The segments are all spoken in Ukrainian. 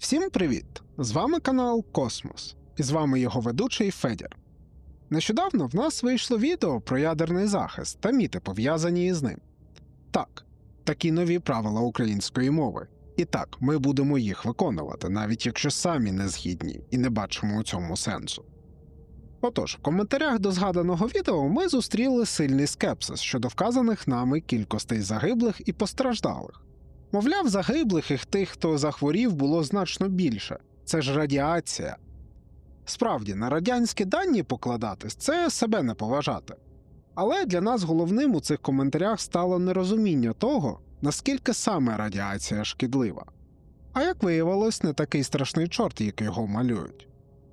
Всім привіт! З вами канал Космос, і з вами його ведучий Федір. Нещодавно в нас вийшло відео про ядерний захист та міти, пов'язані із ним. Так, такі нові правила української мови. І так, ми будемо їх виконувати, навіть якщо самі не згідні і не бачимо у цьому сенсу. Отож, в коментарях до згаданого відео ми зустріли сильний скепсис щодо вказаних нами кількостей загиблих і постраждалих. Мовляв, загиблих і тих, хто захворів, було значно більше. Це ж радіація. Справді, на радянські дані покладатись це себе не поважати. Але для нас головним у цих коментарях стало нерозуміння того, наскільки саме радіація шкідлива. А як виявилось, не такий страшний чорт, як його малюють.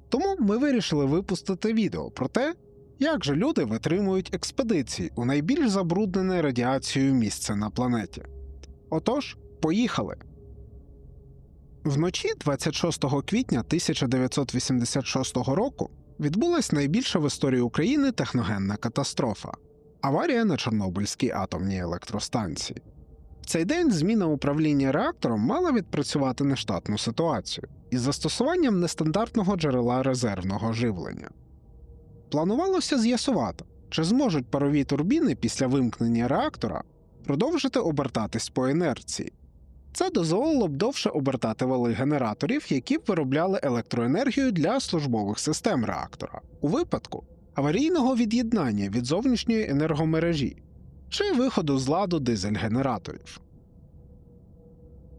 Тому ми вирішили випустити відео про те, як же люди витримують експедиції у найбільш забруднене радіацією місце на планеті. Отож, поїхали. Вночі 26 квітня 1986 року відбулась найбільша в історії України техногенна катастрофа аварія на Чорнобильській атомній електростанції. В цей день зміна управління реактором мала відпрацювати нештатну ситуацію із застосуванням нестандартного джерела резервного живлення. Планувалося з'ясувати, чи зможуть парові турбіни після вимкнення реактора продовжити обертатись по інерції. Це дозволило б довше обертати вали генераторів, які б виробляли електроенергію для службових систем реактора, у випадку аварійного від'єднання від зовнішньої енергомережі чи виходу з ладу дизель-генераторів.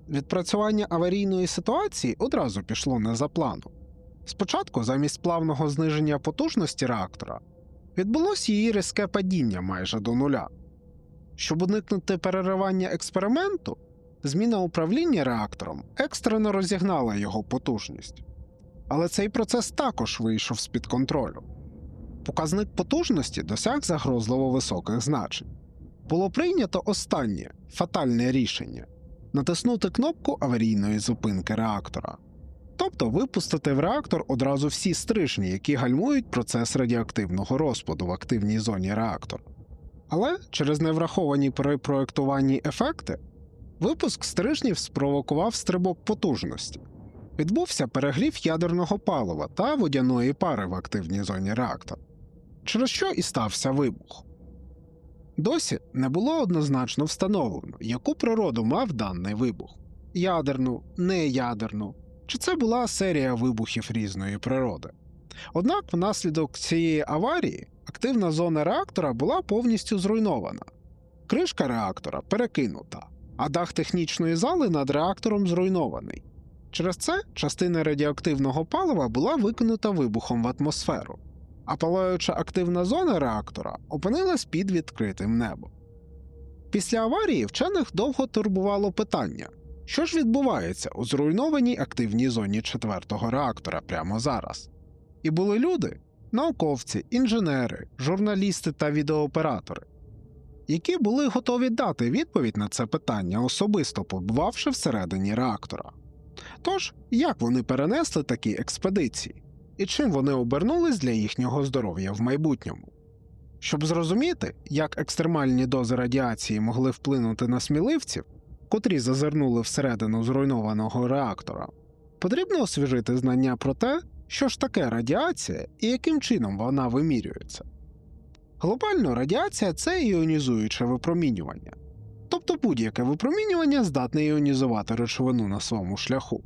Відпрацювання аварійної ситуації одразу пішло не за планом. Спочатку, замість плавного зниження потужності реактора, відбулось її різке падіння майже до нуля. Щоб уникнути переривання експерименту, зміна управління реактором екстрено розігнала його потужність. Але цей процес також вийшов з-під контролю. Показник потужності досяг загрозливо високих значень. Було прийнято останнє фатальне рішення натиснути кнопку аварійної зупинки реактора, тобто випустити в реактор одразу всі стрижні, які гальмують процес радіоактивного розпаду в активній зоні реактора. Але через невраховані при проєктуванні ефекти випуск стрижнів спровокував стрибок потужності. Відбувся перегрів ядерного палива та водяної пари в активній зоні реактора, через що і стався вибух. Досі не було однозначно встановлено, яку природу мав даний вибух ядерну, неядерну, чи це була серія вибухів різної природи. Однак, внаслідок цієї аварії активна зона реактора була повністю зруйнована, кришка реактора перекинута, а дах технічної зали над реактором зруйнований. Через це частина радіоактивного палива була викинута вибухом в атмосферу, а палаюча активна зона реактора опинилась під відкритим небом. Після аварії вчених довго турбувало питання, що ж відбувається у зруйнованій активній зоні четвертого реактора прямо зараз. І були люди, науковці, інженери, журналісти та відеооператори, які були готові дати відповідь на це питання, особисто побувавши всередині реактора. Тож, як вони перенесли такі експедиції, і чим вони обернулись для їхнього здоров'я в майбутньому? Щоб зрозуміти, як екстремальні дози радіації могли вплинути на сміливців, котрі зазирнули всередину зруйнованого реактора, потрібно освіжити знання про те, що ж таке радіація і яким чином вона вимірюється. Глобально радіація це іонізуюче випромінювання, тобто будь-яке випромінювання здатне іонізувати речовину на своєму шляху.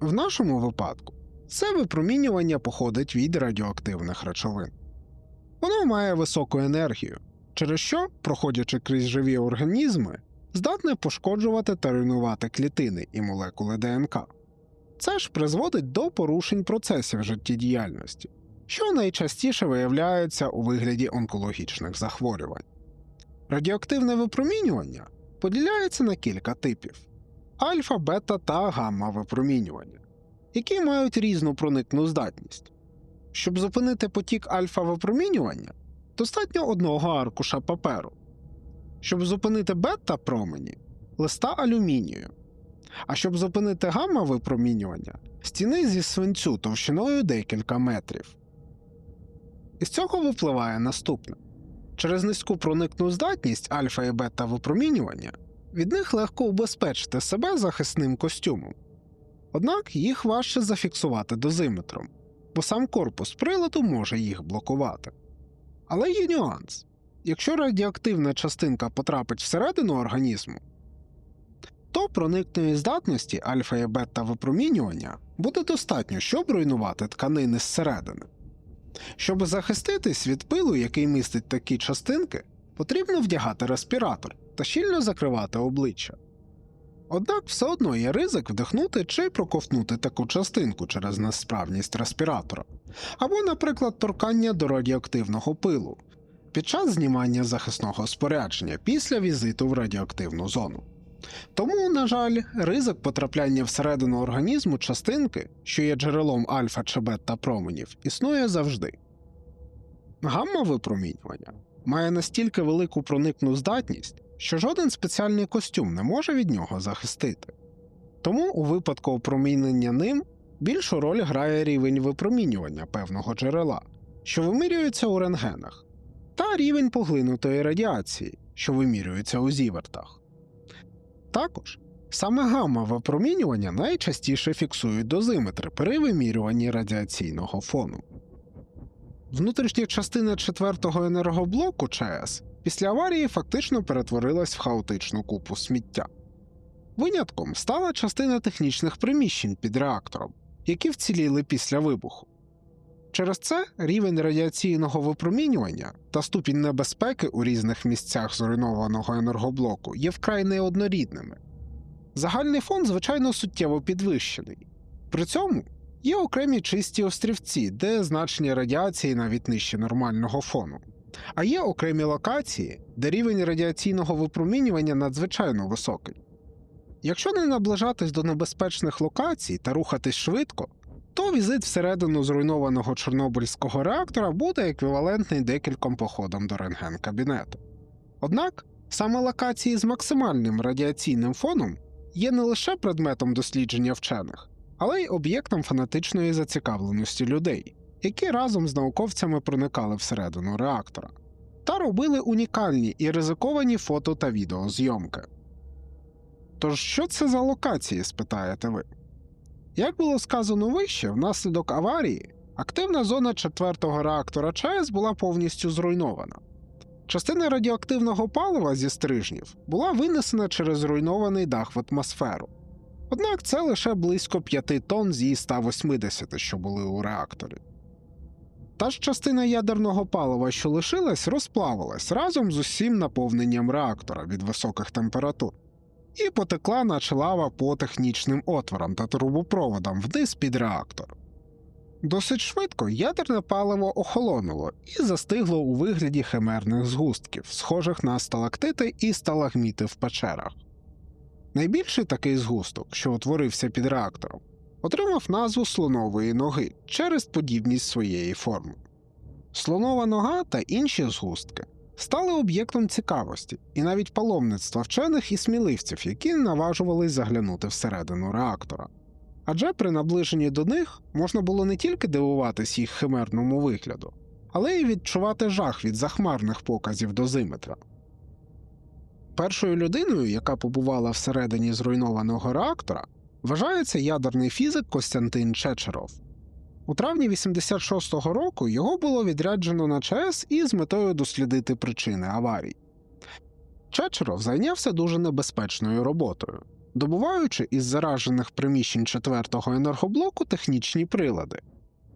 В нашому випадку це випромінювання походить від радіоактивних речовин. Воно має високу енергію, через що, проходячи крізь живі організми, здатне пошкоджувати та руйнувати клітини і молекули ДНК. Це ж призводить до порушень процесів життєдіяльності, що найчастіше виявляються у вигляді онкологічних захворювань. Радіоактивне випромінювання поділяється на кілька типів: альфа, бета та гамма випромінювання, які мають різну проникну здатність. Щоб зупинити потік альфа випромінювання, достатньо одного аркуша паперу. Щоб зупинити бета промені листа алюмінію. А щоб зупинити гамма випромінювання стіни зі свинцю товщиною декілька метрів. Із цього випливає наступне: через низьку проникну здатність альфа і бета випромінювання від них легко убезпечити себе захисним костюмом. Однак їх важче зафіксувати дозиметром, бо сам корпус приладу може їх блокувати. Але є нюанс: якщо радіоактивна частинка потрапить всередину організму, то проникної здатності альфа і бета випромінювання буде достатньо, щоб руйнувати тканини зсередини. Щоб захиститись від пилу, який містить такі частинки, потрібно вдягати респіратор та щільно закривати обличчя. Однак все одно є ризик вдихнути чи проковтнути таку частинку через несправність респіратора, або, наприклад, торкання до радіоактивного пилу під час знімання захисного спорядження після візиту в радіоактивну зону. Тому, на жаль, ризик потрапляння всередину організму частинки, що є джерелом альфа чи бета променів, існує завжди. Гамма випромінювання має настільки велику проникну здатність, що жоден спеціальний костюм не може від нього захистити. Тому у випадку опромінення ним більшу роль грає рівень випромінювання певного джерела, що вимірюється у рентгенах, та рівень поглинутої радіації, що вимірюється у зівертах. Також саме гамма випромінювання найчастіше фіксують дозиметри при вимірюванні радіаційного фону. Внутрішня частина 4-го енергоблоку ЧАЕС після аварії фактично перетворилась в хаотичну купу сміття. Винятком стала частина технічних приміщень під реактором, які вціліли після вибуху. Через це рівень радіаційного випромінювання та ступінь небезпеки у різних місцях зруйнованого енергоблоку є вкрай неоднорідними. Загальний фон, звичайно, суттєво підвищений. При цьому є окремі чисті острівці, де значення радіації навіть нижче нормального фону. А є окремі локації, де рівень радіаційного випромінювання надзвичайно високий. Якщо не наближатись до небезпечних локацій та рухатись швидко, то візит всередину зруйнованого чорнобильського реактора буде еквівалентний декільком походам до рентген-кабінету. Однак саме локації з максимальним радіаційним фоном є не лише предметом дослідження вчених, але й об'єктом фанатичної зацікавленості людей, які разом з науковцями проникали всередину реактора, та робили унікальні і ризиковані фото та відеозйомки. Тож, що це за локації, спитаєте ви? Як було сказано вище, внаслідок аварії активна зона четвертого реактора ЧАЕС була повністю зруйнована. Частина радіоактивного палива зі стрижнів була винесена через зруйнований дах в атмосферу. Однак це лише близько 5 тонн з її 180, що були у реакторі. Та ж частина ядерного палива, що лишилась, розплавилась разом з усім наповненням реактора від високих температур і потекла наче лава по технічним отворам та трубопроводам вниз під реактор. Досить швидко ядерне паливо охолонуло і застигло у вигляді химерних згустків, схожих на сталактити і сталагміти в печерах. Найбільший такий згусток, що утворився під реактором, отримав назву слонової ноги через подібність своєї форми. Слонова нога та інші згустки стали об'єктом цікавості і навіть паломництва вчених і сміливців, які наважувались заглянути всередину реактора. Адже при наближенні до них можна було не тільки дивуватись їх химерному вигляду, але й відчувати жах від захмарних показів дозиметра. Першою людиною, яка побувала всередині зруйнованого реактора, вважається ядерний фізик Костянтин Чечеров. У травні 86-го року його було відряджено на ЧАЕС із метою дослідити причини аварій. Чечеров зайнявся дуже небезпечною роботою, добуваючи із заражених приміщень 4-го енергоблоку технічні прилади,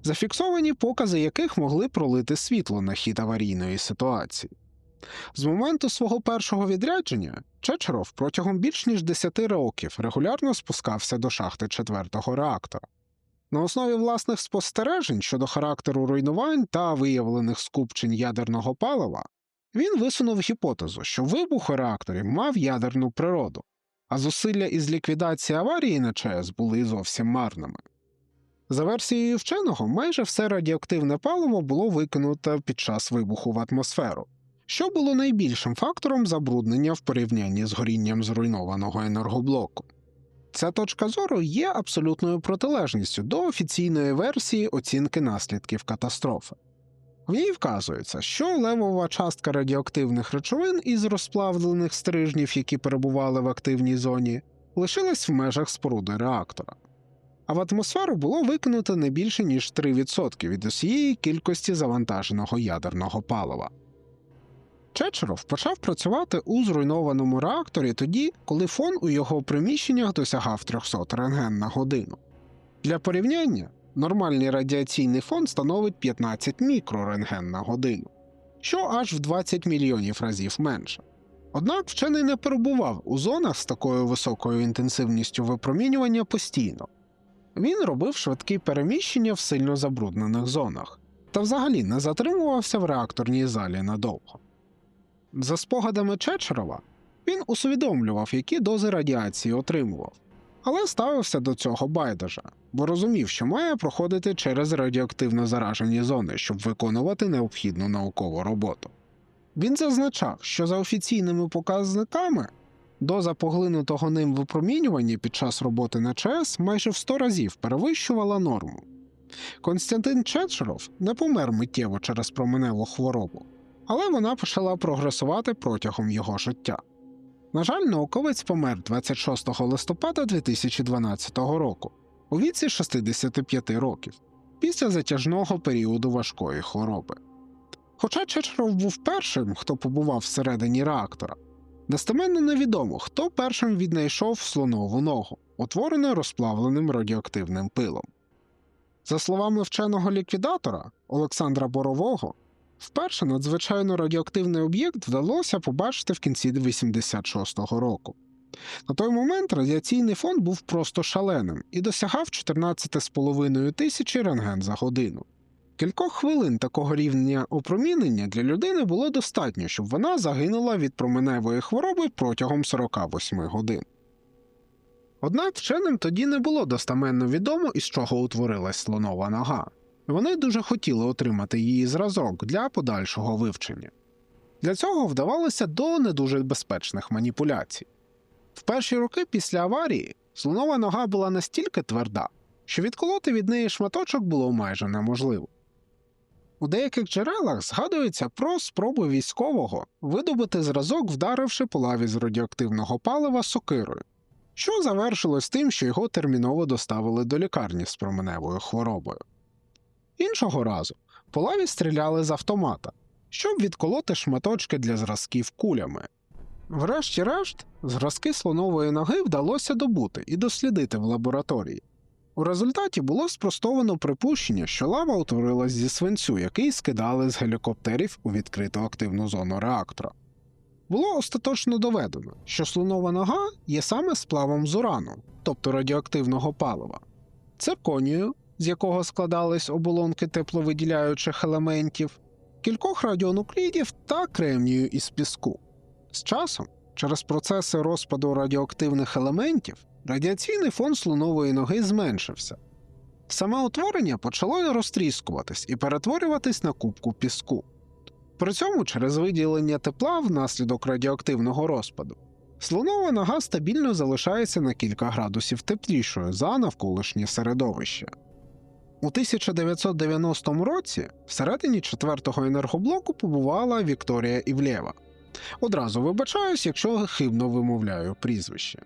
зафіксовані покази яких могли пролити світло на хід аварійної ситуації. З моменту свого першого відрядження Чечеров протягом більш ніж 10 років регулярно спускався до шахти 4-го реактора. На основі власних спостережень щодо характеру руйнувань та виявлених скупчень ядерного палива, він висунув гіпотезу, що вибух у реакторі мав ядерну природу, а зусилля із ліквідації аварії на ЧАЕС були зовсім марними. За версією вченого, майже все радіоактивне паливо було викинуто під час вибуху в атмосферу, що було найбільшим фактором забруднення в порівнянні з горінням зруйнованого енергоблоку. Ця точка зору є абсолютною протилежністю до офіційної версії оцінки наслідків катастрофи. В ній вказується, що левова частка радіоактивних речовин із розплавлених стрижнів, які перебували в активній зоні, лишилась в межах споруди реактора. а в атмосферу було викинуто не більше ніж 3% від усієї кількості завантаженого ядерного палива. Чечеров почав працювати у зруйнованому реакторі тоді, коли фон у його приміщеннях досягав 300 рентген на годину. Для порівняння, нормальний радіаційний фон становить 15 мікрорентген на годину, що аж в 20 мільйонів разів менше. Однак вчений не перебував у зонах з такою високою інтенсивністю випромінювання постійно. Він робив швидкі переміщення в сильно забруднених зонах та взагалі не затримувався в реакторній залі надовго. За спогадами Чечерова, він усвідомлював, які дози радіації отримував, але ставився до цього байдуже, бо розумів, що має проходити через радіоактивно заражені зони, щоб виконувати необхідну наукову роботу. Він зазначав, що за офіційними показниками доза поглинутого ним випромінювання під час роботи на ЧАЕС майже в 100 разів перевищувала норму. Константин Чечеров не помер миттєво через променеву хворобу, але вона почала прогресувати протягом його життя. На жаль, науковець помер 26 листопада 2012 року у віці 65 років після затяжного періоду важкої хвороби. Хоча Чечеров був першим, хто побував всередині реактора, достеменно невідомо, хто першим віднайшов слонову ногу, утворену розплавленим радіоактивним пилом. За словами вченого ліквідатора Олександра Борового, вперше надзвичайно радіоактивний об'єкт вдалося побачити в кінці 86-го року. На той момент радіаційний фон був просто шаленим і досягав 14,5 тисячі рентген за годину. Кількох хвилин такого рівня опромінення для людини було достатньо, щоб вона загинула від променевої хвороби протягом 48 годин. Однак вченим тоді не було достаменно відомо, із чого утворилась слонова нога. Вони дуже хотіли отримати її зразок для подальшого вивчення. Для цього вдавалося до не дуже безпечних маніпуляцій. В перші роки після аварії слонова нога була настільки тверда, що відколоти від неї шматочок було майже неможливо. У деяких джерелах згадується про спробу військового видобути зразок, вдаривши по лаві з радіоактивного палива сокирою, що завершилось тим, що його терміново доставили до лікарні з променевою хворобою. Іншого разу по лаві стріляли з автомата, щоб відколоти шматочки для зразків кулями. Врешті-решт, зразки слонової ноги вдалося добути і дослідити в лабораторії. У результаті було спростовано припущення, що лава утворилась зі свинцю, який скидали з гелікоптерів у відкриту активну зону реактора. Було остаточно доведено, що слонова нога є саме сплавом з урану, тобто радіоактивного палива, цирконію, з якого складались оболонки тепловиділяючих елементів, кількох радіонуклідів та кремнію із піску. З часом, через процеси розпаду радіоактивних елементів, радіаційний фон слонової ноги зменшився. Саме утворення почало розтріскуватись і перетворюватись на кубку піску. При цьому через виділення тепла внаслідок радіоактивного розпаду слонова нога стабільно залишається на кілька градусів теплішою за навколишнє середовище. У 1990 році всередині четвертого енергоблоку побувала Вікторія Івлєва. Одразу вибачаюсь, якщо хибно вимовляю прізвище.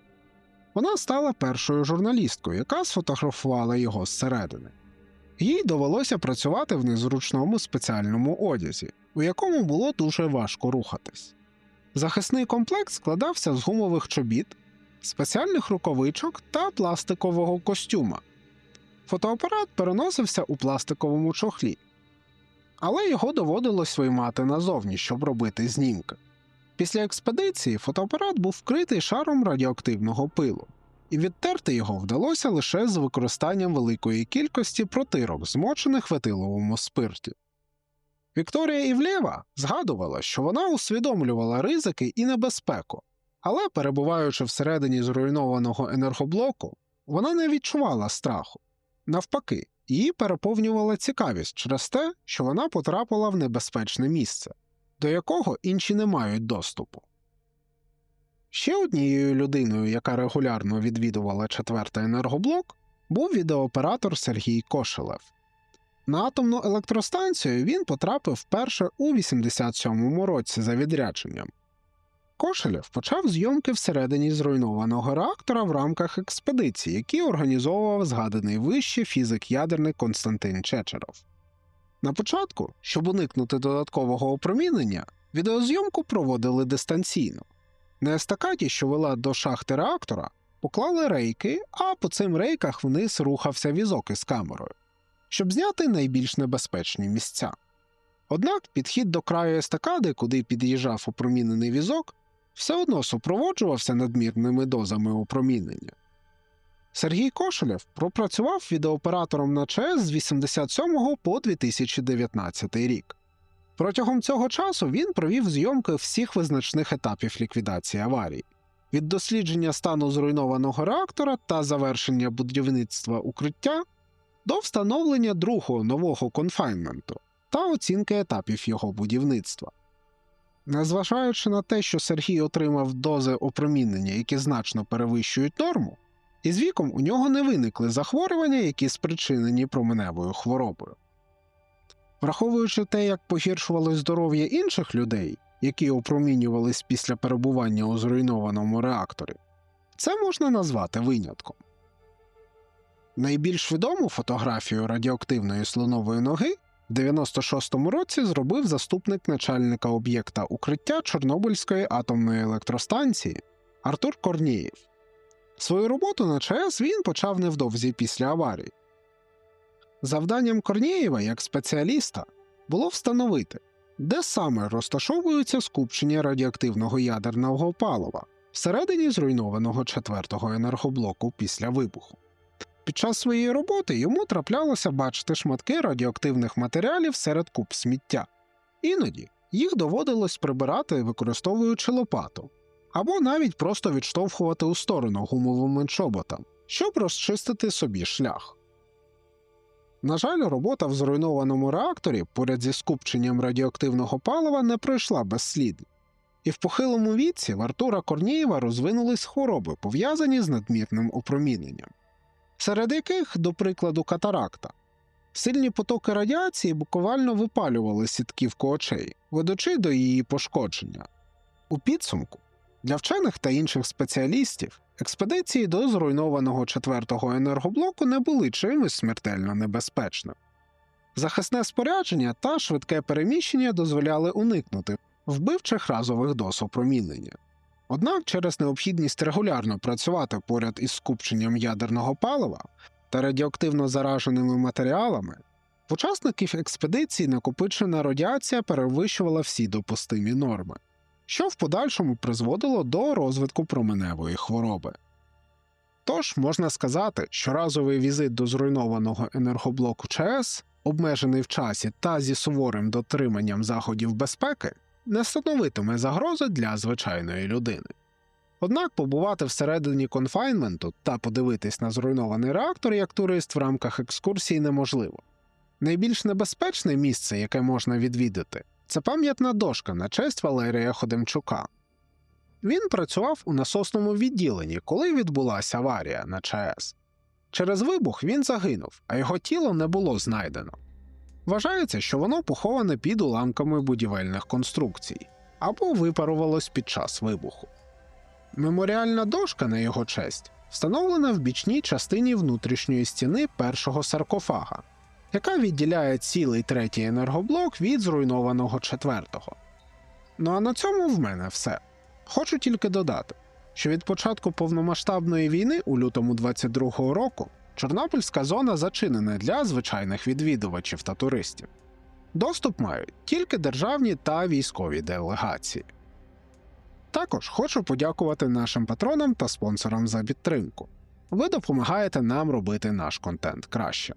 Вона стала першою журналісткою, яка сфотографувала його зсередини. Їй довелося працювати в незручному спеціальному одязі, у якому було дуже важко рухатись. Захисний комплект складався з гумових чобіт, спеціальних рукавичок та пластикового костюма. Фотоапарат переносився у пластиковому чохлі, але його доводилось виймати назовні, щоб робити знімки. Після експедиції фотоапарат був вкритий шаром радіоактивного пилу, і відтерти його вдалося лише з використанням великої кількості протирок, змочених в етиловому спирті. Вікторія Івлєва згадувала, що вона усвідомлювала ризики і небезпеку, але, перебуваючи всередині зруйнованого енергоблоку, вона не відчувала страху. Навпаки, її переповнювала цікавість через те, що вона потрапила в небезпечне місце, до якого інші не мають доступу. Ще однією людиною, яка регулярно відвідувала четвертий енергоблок, був відеооператор Сергій Кошелев. На атомну електростанцію він потрапив вперше у 87-му році за відрядженням. Кошелєв почав зйомки всередині зруйнованого реактора в рамках експедиції, які організовував згаданий вище фізик-ядерний Константин Чечеров. На початку, щоб уникнути додаткового опромінення, відеозйомку проводили дистанційно. На естакаді, що вела до шахти реактора, поклали рейки, а по цим рейках вниз рухався візок із камерою, щоб зняти найбільш небезпечні місця. Однак підхід до краю естакади, куди під'їжджав опромінений візок, все одно супроводжувався надмірними дозами опромінення. Сергій Кошелєв пропрацював відеооператором на ЧАЕС з 87 по 2019 рік. Протягом цього часу він провів зйомки всіх визначних етапів ліквідації аварії від дослідження стану зруйнованого реактора та завершення будівництва укриття до встановлення другого нового конфайнменту та оцінки етапів його будівництва. Незважаючи на те, що Сергій отримав дози опромінення, які значно перевищують норму, із віком у нього не виникли захворювання, які спричинені променевою хворобою. Враховуючи те, як погіршувалось здоров'я інших людей, які опромінювались після перебування у зруйнованому реакторі, це можна назвати винятком. Найбільш відому фотографію радіоактивної слонової ноги в 96-му році зробив заступник начальника об'єкта укриття Чорнобильської атомної електростанції Артур Корнієв. Свою роботу на ЧАЕС він почав невдовзі після аварії. Завданням Корнієва як спеціаліста було встановити, де саме розташовуються скупчення радіоактивного ядерного палива всередині зруйнованого четвертого енергоблоку після вибуху. Під час своєї роботи йому траплялося бачити шматки радіоактивних матеріалів серед куб сміття. Іноді їх доводилось прибирати, використовуючи лопату, або навіть просто відштовхувати у сторону гумовими чоботам, щоб розчистити собі шлях. На жаль, робота в зруйнованому реакторі поряд зі скупченням радіоактивного палива не пройшла безслідно, і в похилому віці в Артура Корнієва розвинулись хвороби, пов'язані з надмірним опроміненням, серед яких, до прикладу, катаракта. Сильні потоки радіації буквально випалювали сітківку очей, ведучи до її пошкодження. У підсумку для вчених та інших спеціалістів експедиції до зруйнованого четвертого енергоблоку не були чимось смертельно небезпечним. Захисне спорядження та швидке переміщення дозволяли уникнути вбивчих разових доз опромінення. Однак через необхідність регулярно працювати поряд із скупченням ядерного палива та радіоактивно зараженими матеріалами, в учасників експедиції накопичена радіація перевищувала всі допустимі норми що в подальшому призводило до розвитку променевої хвороби. Тож можна сказати, що разовий візит до зруйнованого енергоблоку ЧАЕС, обмежений в часі та зі суворим дотриманням заходів безпеки, не становитиме загрози для звичайної людини. Однак побувати всередині конфайнменту та подивитись на зруйнований реактор як турист в рамках екскурсії неможливо. Найбільш небезпечне місце, яке можна відвідати, це пам'ятна дошка на честь Валерія Ходемчука. Він працював у насосному відділенні, коли відбулася аварія на ЧАЕС. Через вибух він загинув, а його тіло не було знайдено. Вважається, що воно поховане під уламками будівельних конструкцій або випарувалось під час вибуху. Меморіальна дошка на його честь встановлена в бічній частині внутрішньої стіни першого саркофага яка відділяє цілий третій енергоблок від зруйнованого четвертого. Ну а на цьому в мене все. Хочу тільки додати, що від початку повномасштабної війни у лютому 22-го року Чорнобильська зона зачинена для звичайних відвідувачів та туристів. Доступ мають тільки державні та військові делегації. Також хочу подякувати нашим патронам та спонсорам за підтримку. Ви допомагаєте нам робити наш контент краще.